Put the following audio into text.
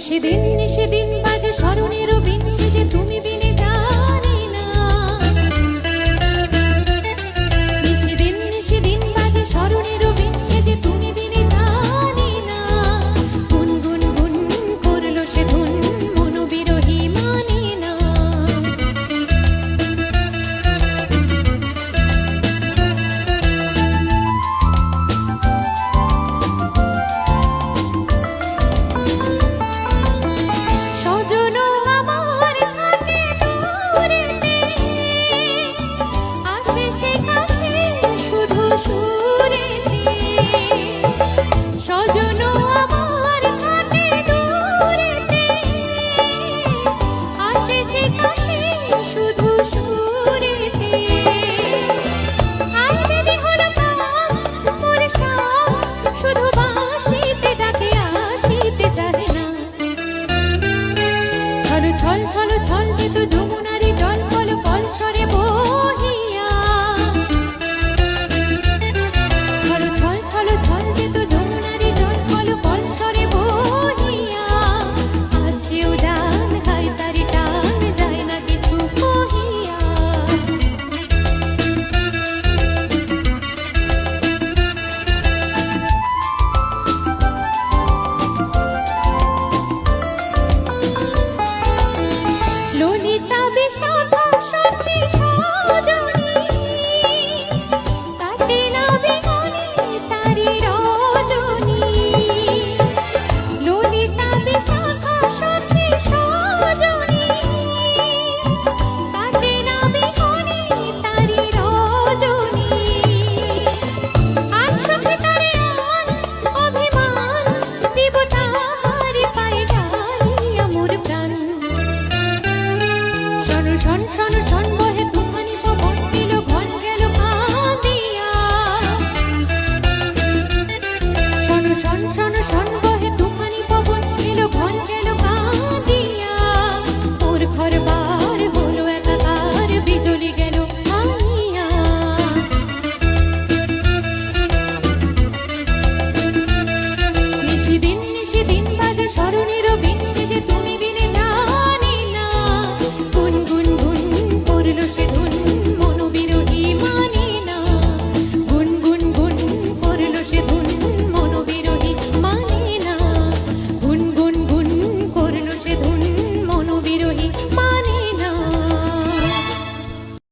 নিষেদিন নিষেদিন বাজে স্মরণেরও বিন শোন শোন শোন শোন বল